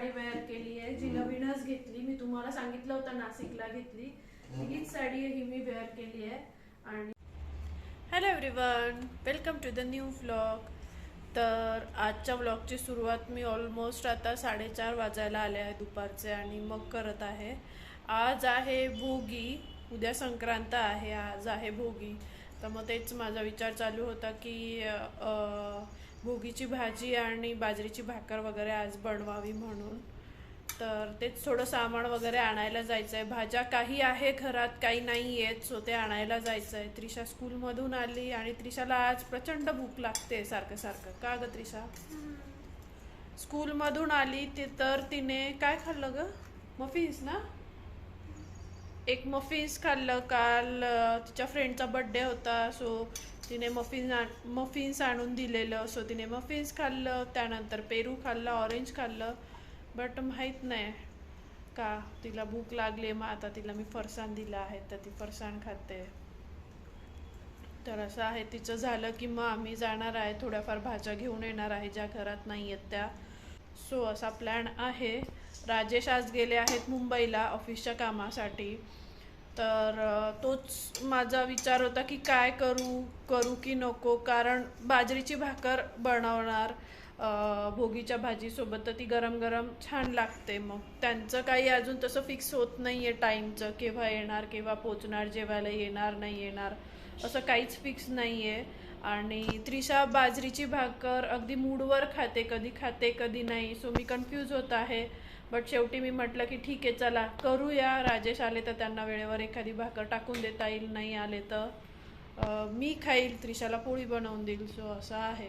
Sari wear केली आहे जी नवीनच घेतली मी तुम्हाला सांगितलं होतं नाशिकला घेतली. हीच साडी ही मी वेअर केली आहे. आणि hello everyone welcome to the new vlog तर आजच्या व्लॉगची सुरुवात मी ऑलमोस्ट आता साडेचार वाजायला आले आहे दुपारचे आणि मग करत आहे. आज आहे भोगी उद्या संक्रांत आहे आज आहे भोगी. तर मग तेच माझा विचार चालू होता की अं, भोगीची भाजी आणि बाजरीची भाकर वगैरे आज बनवावी म्हणून. तर तेच थोडं सामान वगैरे आणायला जायचं आहे भाज्या काही आहे घरात काही नाही आहेत सो ते आणायला जायचं आहे त्रिशा स्कूलमधून आली आणि त्रिशाला आज प्रचंड भूक लागते सारखं सारखं. का ग त्रिशा? स्कूलमधून आली ते तर तिने काय खाल्लं ग? मफीज ना? एक मफीज खाल्लं. काल तिच्या फ्रेंडचा बड्डे होता सो तिने मफिन्स आण मफिन्स आणून दिलेलं. सो तिने मफिन्स खाल्लं त्यानंतर पेरू खाल्लं ऑरेंज खाल्लं. बट माहीत नाही का तिला भूक लागली मग आता तिला मी फरसाण दिलं आहे तर ती फरसाण खाते. तर असं आहे तिचं झालं की मग आम्ही जाणार आहे थोड्याफार भाज्या घेऊन येणार आहे ज्या घरात नाही आहेत त्या. सो असा प्लॅन आहे. राजेश आज गेले आहेत मुंबईला ऑफिसच्या कामासाठी. तर तोच माझा विचार होता की काय करू करू की नको. कारण बाजरीची भाकर बनवणार भोगीच्या भाजीसोबत तर ती गरम गरम छान लागते मग. त्यांचं काही अजून तसं फिक्स होत नाही आहे टाईमचं केव्हा येणार केव्हा पोचणार जेवायला येणार नाही येणार असं काहीच फिक्स नाही आहे आणि त्रिशा बाजरीची भाकर अगदी मूडवर खाते कधी खाते कधी नाही. सो मी कन्फ्यूज होत आहे. बट शेवटी मी म्हटलं की ठीक आहे चला करूया. राजेश आले तर त्यांना वेळेवर एखादी भाकर टाकून देता येईल नाही आले तर मी खाईल त्रिशाला पोळी बनवून देईल सो असं आहे.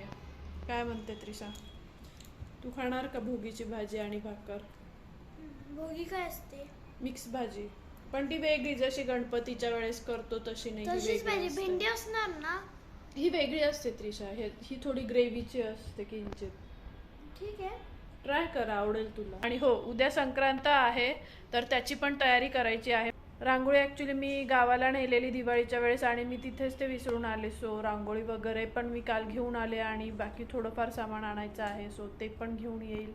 काय म्हणते त्रिशा? तू खाणार का भोगीची भाजी आणि भाकर? भोगी काय असते? मिक्स भाजी. पण ती वेगळी जशी गणपतीच्या वेळेस करतो तशी नाही. भेंडी असणार ना? ही वेगळी असते त्रिशा. हे ही थोडी ग्रेव्हीची असते किंचित. ठीक आहे. ट्राय कर आवडेल तुला. आणि हो उद्या संक्रांत आहे तर त्याची पण तयारी करायची आहे. रांगोळी ॲक्च्युली मी गावाला नेलेली दिवाळीच्या वेळेस आणि मी तिथेच ते विसरून आले. सो रांगोळी वगैरे पण मी काल घेऊन आले आणि बाकी थोडंफार सामान आणायचं आहे. सो ते पण घेऊन येईल.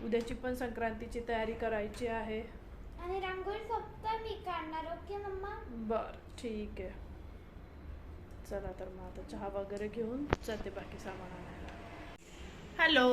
उद्याची पण संक्रांतीची तयारी करायची आहे. आणि रांगोळी फक्त मी काढणार ओके मम्मा? बर ठीक आहे. चला तर मग आता चहा वगैरे घेऊन जाते बाकी सामान आणायला. हॅलो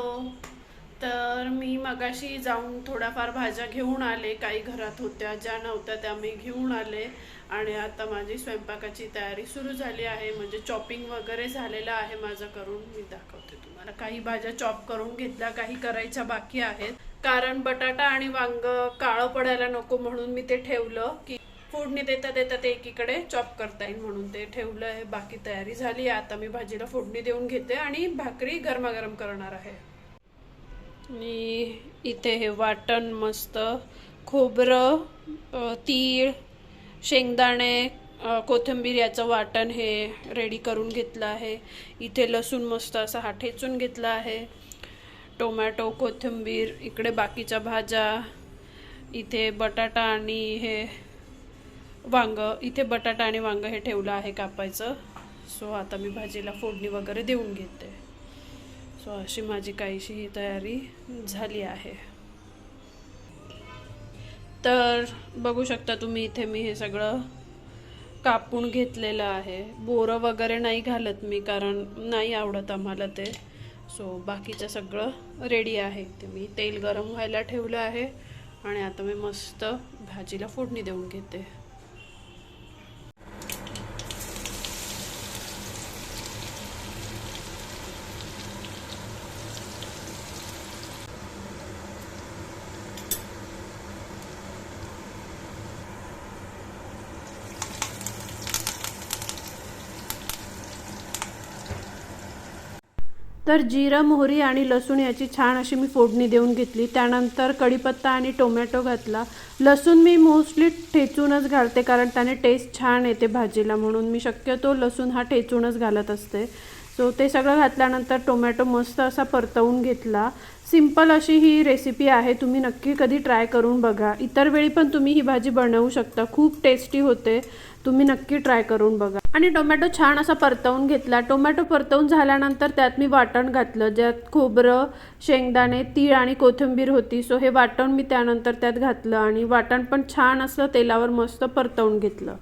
तर मी मगाशी जाऊन थोड्याफार भाज्या घेऊन आले. काही घरात होत्या ज्या नव्हत्या त्या मी घेऊन आले. आणि आता माझी स्वयंपाकाची तयारी सुरू झाली आहे. म्हणजे चॉपिंग वगैरे झालेलं आहे माझं करून. मी दाखवते तुम्हाला. काही भाज्या चॉप करून घेतल्या काही करायच्या बाकी आहेत. कारण बटाटा आणि वांग काळं पडायला नको म्हणून मी ते ठेवलं की फोडणी देता देता ते एकीकडे चॉप करता येईल म्हणून ते ठेवलं आहे बाकी तयारी झाली. आता मी भाजीला फोडणी देऊन घेते आणि भाकरी गरमागरम करणार आहे. आणि इथे हे वाटण मस्त खोबरं तीळ शेंगदाणे कोथिंबीर याचं वाटण हे रेडी करून घेतलं आहे. इथे लसूण मस्त असा हा ठेचून घेतला आहे. टोमॅटो कोथिंबीर इकडे बाकीच्या भाज्या इथे बटाटा आणि हे वांग इथे बटाटा आणि वांग हे ठेवलं आहे कापायचं. सो आता मी भाजीला फोडणी वगैरे देऊन घेते. सो अशी माझी काहीशी ही तयारी झाली आहे. तर बघू शकता तुम्ही इथे मी हे सगळं कापून घेतलेलं आहे. बोरं वगैरे नाही घालत मी कारण नाही आवडत आम्हाला ते. सो बाकीचं सगळं रेडी आहे. ते मी तेल गरम व्हायला ठेवलं आहे आणि आता मी मस्त भाजीला फोडणी देऊन घेते. तर जिरं मोहरी आणि लसूण याची छान अशी मी फोडणी देऊन घेतली. त्यानंतर कढीपत्ता आणि टोमॅटो घातला. लसूण मी मोस्टली ठेचूनच घालते कारण त्याने टेस्ट छान येते भाजीला म्हणून. मी शक्यतो लसूण हा ठेचूनच घालत असते. सो ते सगळं घातल्यानंतर टोमॅटो मस्त असा परतवून घेतला. सिंपल अशी ही रेसिपी आहे तुम्ही नक्की कधी ट्राय करून बघा. इतर वेळी पण तुम्ही ही भाजी बनवू शकता खूप टेस्टी होते. तुम्ही नक्की ट्राय करून बघा. आणि टोमॅटो छान असा परतवून घेतला. टोमॅटो परतवून झाल्यानंतर त्यात मी वाटण घातलं ज्यात खोबरं शेंगदाणे तीळ आणि कोथिंबीर होती. सो हे वाटण मी त्यानंतर त्यात घातलं आणि वाटण पण छान असं तेलावर मस्त परतवून घेतलं.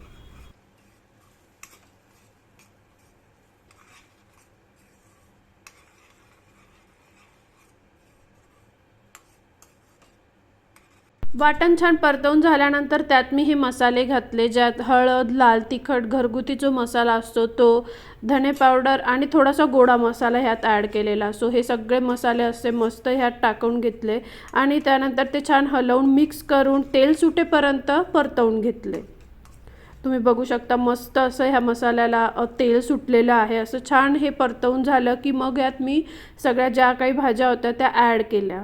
वाटण छान परतवून झाल्यानंतर त्यात मी हे मसाले घातले ज्यात हळद लाल तिखट घरगुती जो मसाला असतो तो धने पावडर आणि थोडासा गोडा मसाला ह्यात ॲड केलेला सो हे सगळे मसाले असे मस्त ह्यात टाकून घेतले आणि त्यानंतर ते छान हलवून मिक्स करून तेल सुटेपर्यंत परतवून घेतले. तुम्ही बघू शकता मस्त असं ह्या मसाल्याला तेल सुटलेलं आहे. असं छान हे परतवून झालं की मग यात मी सगळ्या ज्या काही भाज्या होत्या त्या ॲड केल्या.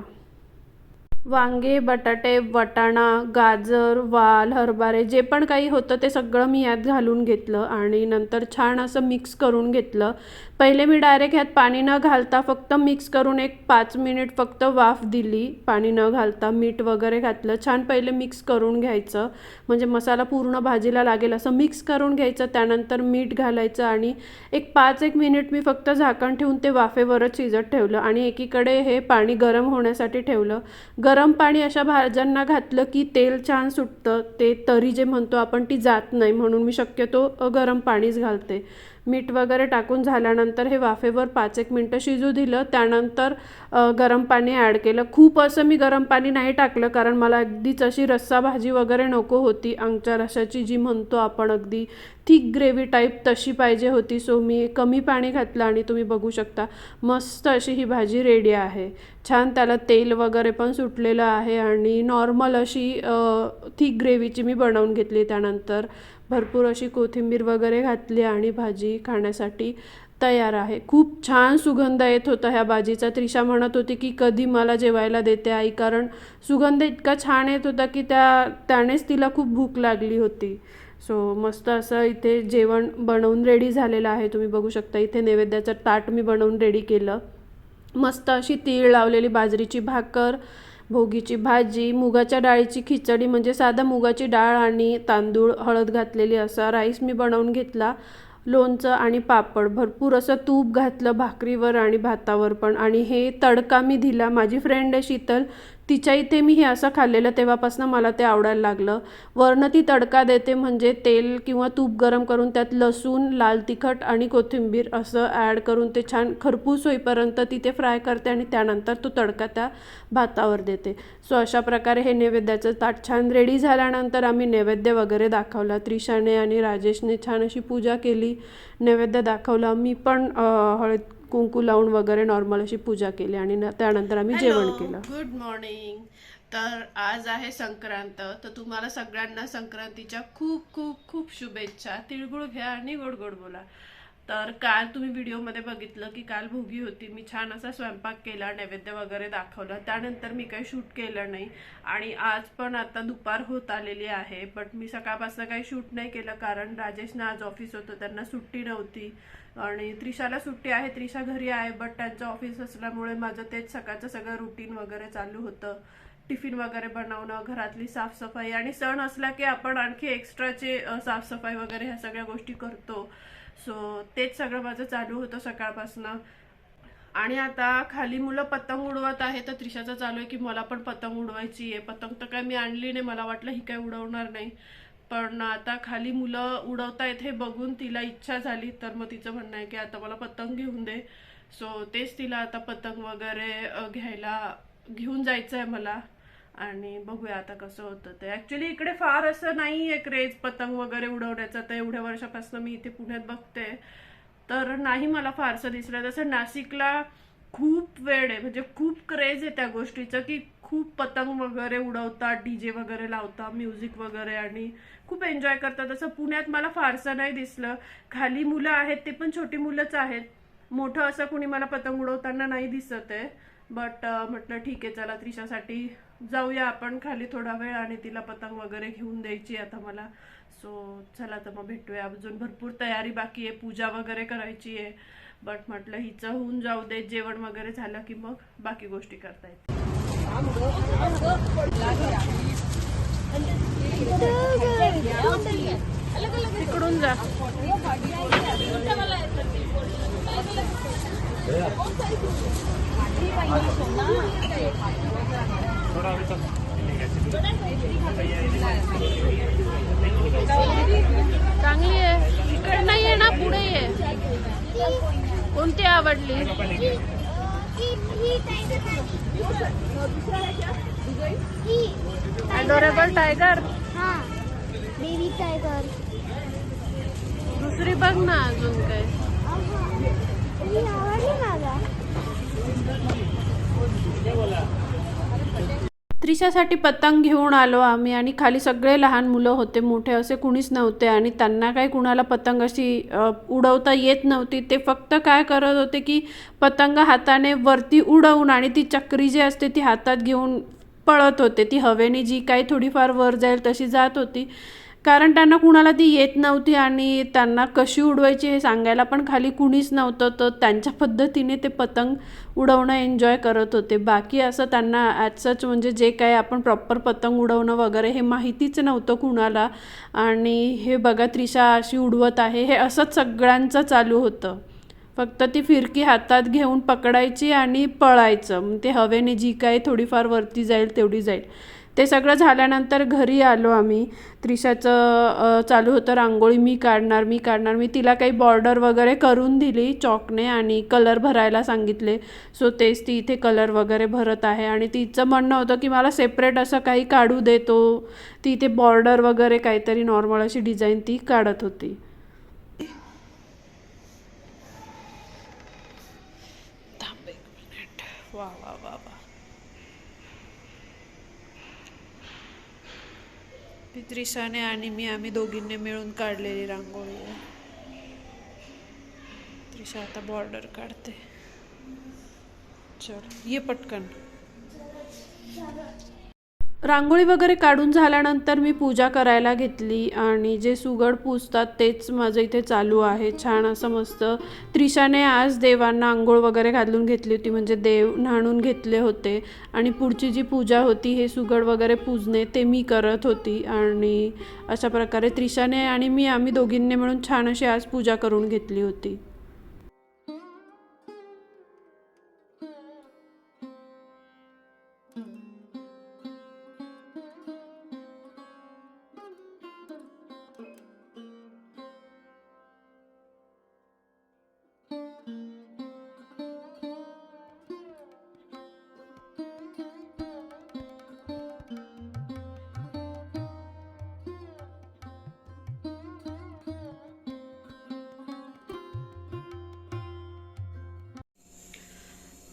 वांगे बटाटे वाटाणा गाजर वाल हरभरे जे पण काही होतं ते सगळं मी यात घालून घेतलं आणि नंतर छान असं मिक्स करून घेतलं. पहिले मी डायरेक्ट ह्यात पाणी न घालता फक्त मिक्स करून एक पाच मिनिट फक्त वाफ दिली. पाणी न घालता मीठ वगैरे घातलं. छान पहिले मिक्स करून घ्यायचं. म्हणजे मसाला पूर्ण भाजीला लागेल असं मिक्स करून घ्यायचं. त्यानंतर मीठ घालायचं आणि एक पाच एक मिनिट मी फक्त झाकण ठेवून ते वाफेवरच शिजत ठेवलं आणि एकीकडे हे पाणी गरम होण्यासाठी ठेवलं. गरम पाणी अशा भाज्यांना घातलं की तेल छान सुटतं. ते तरी जे म्हणतो आपण ती जात नाही. म्हणून मी शक्यतो गरम पाणीच घालते. मीठ वगैरे टाकून झाल्यानंतर हे वाफेवर पाच एक मिनटं शिजू दिलं. त्यानंतर गरम पाणी ॲड केलं. खूप असं मी गरम पाणी नाही टाकलं कारण मला अगदीच अशी रस्सा भाजी वगैरे नको होती. अंगच्या रशाची जी म्हणतो आपण अगदी थिक ग्रेव्ही टाईप तशी पाहिजे होती. सो मी कमी पाणी घातलं आणि तुम्ही बघू शकता मस्त अशी ही भाजी रेडी आहे. छान त्याला तेल वगैरे पण सुटलेलं आहे आणि नॉर्मल अशी थिक ग्रेव्हीची मी बनवून घेतली त्यानंतर. भरपूर अशी कोथिंबीर वगैरे घातली आणि भाजी खाण्यासाठी तयार आहे. खूप छान सुगंध येत होता ह्या भाजीचा. त्रिशा म्हणत होती की कधी मला जेवायला देते आई? कारण सुगंध इतका छान येत होता की त्या त्यानेच तिला खूप भूक लागली होती. सो मस्त असं इथे जेवण बनवून रेडी झालेलं आहे. तुम्ही बघू शकता इथे नैवेद्याचं ताट मी बनवून रेडी केलं. मस्त अशी तीळ लावलेली बाजरीची भाकर भोगीची भाजी मुगाच्या डाळीची खिचडी म्हणजे साधा मुगाची डाळ आणि तांदूळ हळद घातलेली असा राईस मी बनवून घेतला. लोणचं आणि पापड भरपूर असं तूप घातलं भाकरीवर आणि भातावर पण. आणि हे तडका मी दिला माझी फ्रेंड आहे शीतल. तिच्या इथे मी हे असं खाल्लेलं तेव्हापासून मला ते आवडायला लागलं. वरनं ती तडका देते म्हणजे तेल किंवा तूप गरम करून त्यात लसूण लाल तिखट आणि कोथिंबीर असं ॲड करून ते छान खरपूस होईपर्यंत ती ते फ्राय करते आणि त्यानंतर तो तडका त्या भातावर देते. सो अशा प्रकारे हे नैवेद्याचं ताट छान रेडी झाल्यानंतर आम्ही नैवेद्य वगैरे दाखवला. त्रिशाने आणि राजेशने छान अशी पूजा केली. नैवेद्य दाखवला. मी पण हळद कुंकू लावून वगैरे नॉर्मल अशी पूजा केली आणि त्यानंतर आम्ही जेवण केलं. Good morning. तर आज आहे संक्रांत तर तुम्हाला सगळ्यांना संक्रांतीच्या खूप खूप खूप शुभेच्छा. तिळगुळ घ्या आणि गोड गोड बोला. तर काल तुम्ही व्हिडिओमध्ये बघितलं की काल भोगी होती. मी छान असा स्वयंपाक केला नैवेद्य वगैरे दाखवलं. त्यानंतर मी काही शूट केलं नाही. आणि आज पण आता दुपार होत आलेली आहे. बट मी सकाळपासून काही शूट नाही केलं कारण राजेशनं आज ऑफिस होतं. त्यांना सुट्टी नव्हती. आणि त्रिशाला सुट्टी आहे. त्रिशा घरी आहे. बट त्यांचं ऑफिस असल्यामुळे माझं तेच सकाळचं सगळं रुटीन वगैरे चालू होतं. टिफिन वगैरे बनवणं घरातली साफसफाई. आणि सण असला की आपण आणखी एक्स्ट्राचे साफसफाई वगैरे ह्या सगळ्या गोष्टी करतो. सो तेच सगळं माझं चालू होतं सकाळपासनं. आणि आता खाली मुलं पतंग उडवत आहे तर त्रिशाचं चालू आहे की मला पण पतंग उडवायची आहे. पतंग तर काय मी आणली नाही मला वाटलं ही काय उडवणार नाही. पण आता खाली मुलं उडवतायत हे बघून तिला इच्छा झाली तर मग तिचं म्हणणं आहे की आता मला पतंग घेऊन दे. सो तेच तिला आता पतंग वगैरे घ्यायला घेऊन जायचं आहे मला. आणि बघूया आता कसं होतं ते. ॲक्च्युली इकडे फार असं नाही आहे क्रेज पतंग वगैरे उडवण्याचं. तर एवढ्या वर्षापासून मी इथे पुण्यात बघते. तर नाही मला फारसं दिसलं. तसं नाशिकला खूप वेळ आहे. म्हणजे खूप क्रेज आहे त्या गोष्टीचं की खूप पतंग वगैरे उडवतात डीजे वगैरे लावतात म्युझिक वगैरे आणि खूप एन्जॉय करतात. तसं पुण्यात मला फारसं नाही दिसलं. खाली मुलं आहेत ते पण छोटी मुलंच आहेत. मोठं असं कुणी मला पतंग उडवताना नाही दिसत आहे. बट म्हटलं ठीक आहे चला त्रिशासाठी जाऊया आपण खाली थोडा वेळ आणि तिला पतंग वगैरे घेऊन द्यायची आता मला. सो चला तर मग भेटूया. अजून भरपूर तयारी बाकी आहे. पूजा वगैरे करायची आहे. बट म्हटलं हिचं होऊन जाऊ दे. जेवण वगैरे झालं की मग बाकी गोष्टी करता येतील. तिकडून जा. चांगली आहे. इकडे नाहीये ना पुढे ये कोणती आवडली? ही ही टायगर ही. अडोरेबल टायगर हा बेबी टायगर दुसरी बघ ना अजून काय. ही आवडली मला त्रिशासाठी पतंग घेऊन आलो आम्ही आणि खाली सगळे लहान मुलं होते मोठे असे कुणीच नव्हते आणि त्यांना काही कुणाला पतंग अशी उडवता येत नव्हती. ते फक्त काय करत होते की पतंग हाताने वरती उडवून आणि ती चक्री जी असते ती हातात घेऊन पळत होते. ती हवेने जी काही थोडीफार वर जाईल तशी जात होती. कारण त्यांना कुणाला ती येत नव्हती आणि त्यांना कशी उडवायची हे सांगायला पण खाली कुणीच नव्हतं. तर त्यांच्या पद्धतीने ते पतंग उडवणं एन्जॉय करत होते. बाकी असं त्यांना ॲज सच म्हणजे जे काय आपण प्रॉपर पतंग उडवणं वगैरे हे माहितीच नव्हतं कुणाला. आणि हे बघा त्रिशा अशी उडवत आहे. हे असंच सगळ्यांचं चालू होतं. फक्त ती फिरकी हातात घेऊन पकडायची आणि पळायचं. ते हवेने जी काय थोडीफार वरती जाईल तेवढी जाईल. ते सगळं झाल्यानंतर घरी आलो आम्ही. त्रिशाचं चालू होतं रांगोळी. मी काढणार मी काढणार. मी तिला काही बॉर्डर वगैरे करून दिली चॉकने आणि कलर भरायला सांगितले. सो तेच ती इथे कलर वगैरे भरत आहे. आणि तिचं म्हणणं होतं की मला सेपरेट असं काही काढू देतो ती. इथे बॉर्डर वगैरे काहीतरी नॉर्मल अशी डिझाईन ती काढत होती. ती त्रिशाने आणि मी आम्ही दोघींनी मिळून काढलेली रांगोळी आहे. त्रिशा आता बॉर्डर काढते. चल ये पटकन. रांगोळी वगैरे काढून झाल्यानंतर मी पूजा करायला घेतली आणि जे सुगड पूजतात तेच माझं इथे चालू आहे. छान असं मस्त त्रिशाने आज देवांना आंघोळ वगैरे घालून घेतली होती म्हणजे देव न्हाणून घेतले होते. आणि पुढची जी पूजा होती हे सुगड वगैरे पूजणे ते मी करत होती. आणि अशा प्रकारे त्रिशाने आणि मी आम्ही दोघींनी मिळून छान अशी आज पूजा करून घेतली होती.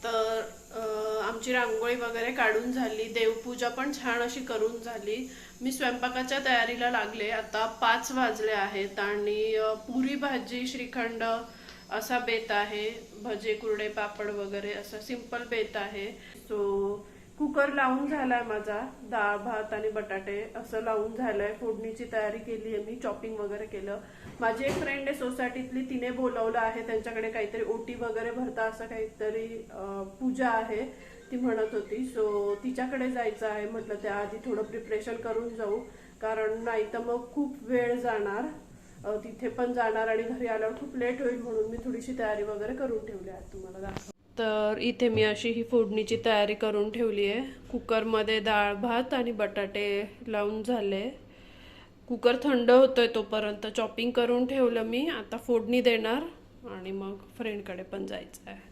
तर आमची रांगोळी वगैरे काढून झाली. देवपूजा पण छान अशी करून झाली. मी स्वयंपाकाच्या तयारीला लागले. आता पाच वाजले आहेत आणि पुरी भाजी श्रीखंड असा बेत आहे. भजे कुरडे पापड वगैरे असं सिंपल बेत आहे. सो कुकर लावून झालाय माझा डाळ भात आणि बटाटे असं लावून झालंय. फोडणीची तयारी केली आहे मी चॉपिंग वगैरे केलं. माझी एक फ्रेंड आहे सोसायटीतली तिने बोलवलं आहे त्यांच्याकडे काहीतरी ओटी वगैरे भरता असं काहीतरी पूजा आहे ती म्हणत होती. सो तिच्याकडे जायचं आहे म्हटलं त्याआधी थोडं प्रिपरेशन करून जाऊ. कारण नाही तर मग खूप वेळ जाणार. तिथे पण जाणार आणि घरी आल्यावर खूप लेट होईल म्हणून मी थोडीशी तयारी वगैरे करून ठेवली आहे. तुम्हाला दाखव तर इथे मी अशी ही फोडणीची तयारी करून ठेवली आहे. कुकरमध्ये डाळ भात आणि बटाटे लावून झाले. कुकर थंड होतोय तोपर्यंत चॉपिंग करून ठेवलं मी. आता फोडणी देणार आणि मग फ्रेंडकडे पण जायचं आहे.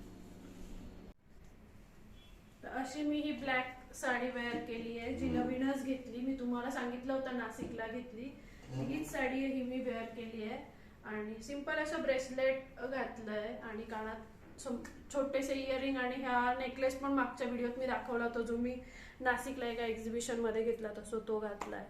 तर अशी मी ही ब्लॅक साडी वेअर केली आहे. जी नवीनच घेतली. मी तुम्हाला सांगितलं होतं नाशिकला घेतली. हीच साडी ही मी वेअर केली आहे. आणि सिंपल असं ब्रेसलेट घातलंय आणि कानात छोटेसे इयरिंग आणि ह्या नेकलेस पण मागच्या व्हिडिओत मी दाखवला होता जो मी नाशिकला एका एक्झिबिशनमध्ये घेतला होता सो तो घातलाय.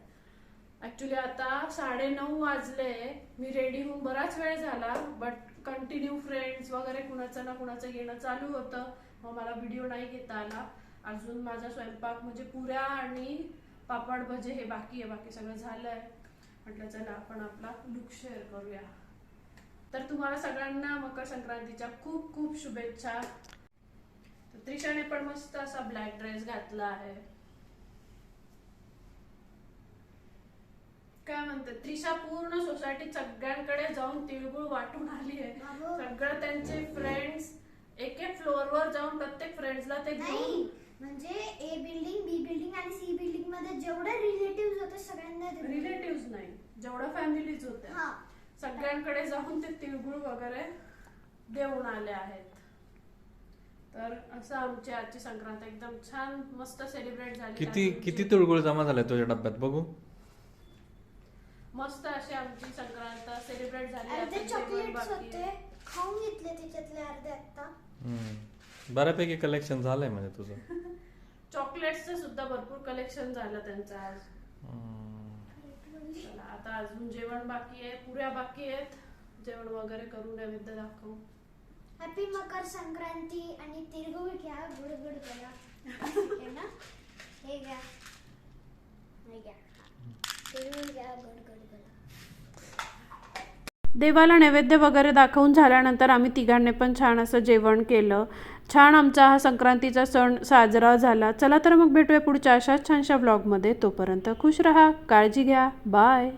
ऍक्च्युली आता साडे नऊ वाजले मी रेडी होऊन बराच वेळ झाला बट कंटिन्यू फ्रेंड्स वगैरे कुणाचं ना कुणाचं येणं चालू होतं मग मला व्हिडिओ नाही घेता आला. अजून माझा स्वयंपाक म्हणजे पुऱ्या आणि पापड भजे हे बाकी आहे बाकी सगळं झालंय. म्हटलं चला आपण आपला लुक शेअर करूया. तर तुम्हाला सगळ्यांना मकर संक्रांतीच्या खूप खूप शुभेच्छा. तर त्रिशाने पण मस्त असा ब्लॅक ड्रेस घातला आहे. काय म्हणते? त्रिशा पूर्ण सोसायटीत सगळ्यांकडे जाऊन तिळगुळ वाटून आली आहे. सगळं त्यांचे फ्रेंड्स एक एक फ्लोअरवर जाऊन प्रत्येक फ्रेंड्सला ते नाही घेऊन म्हणजे ए बिल्डिंग बी बिल्डिंग आणि सी बिल्डिंगमध्ये जेवढे रिलेटिव्ह होते सगळ्यांना. रिलेटिव्ह नाही. जेवढ्या फॅमिलीज होत्या. सगळ्यांकडे जाऊन ते तिळगुळ वगैरे देऊन आले आहेत. तर असं आमची आजची संक्रांत एकदम छान मस्त सेलिब्रेट झाली. किती. किती तुळगुळ जमा झालाय तुझ्या डब्यात? बघू. मस्त अशी आमची संक्रांत सेलिब्रेट झाली. अर्धे चॉकलेट्स. होते. खाऊन घेतले त्याच्यातले अर्धे आता हम्म. बऱ्यापैकी कलेक्शन झालंय म्हणजे तुझं. चॉकलेट्सचं सुद्धा भरपूर कलेक्शन झालं त्यांचं आज. आता अजून जेवण बाकी आहे पुऱ्या बाकी आहेत. जेवण वगैरे करून नैवेद्य दाखवू. हॅपी मकर संक्रांती आणि तिळगुळ घ्या गुड गुड करा हे ना? हे घ्या. हे घ्या. गुड गुड करा. देवाला नैवेद्य वगैरे दाखवून झाल्यानंतर आम्ही तिघांनी पण छान असं जेवण केलं. छान आमचा हा संक्रांतीचा सण साजरा झाला. चला तर मग भेटूया पुढच्या अशाच छानशा ब्लॉगमध्ये तोपर्यंत खुश राहा काळजी घ्या. बाय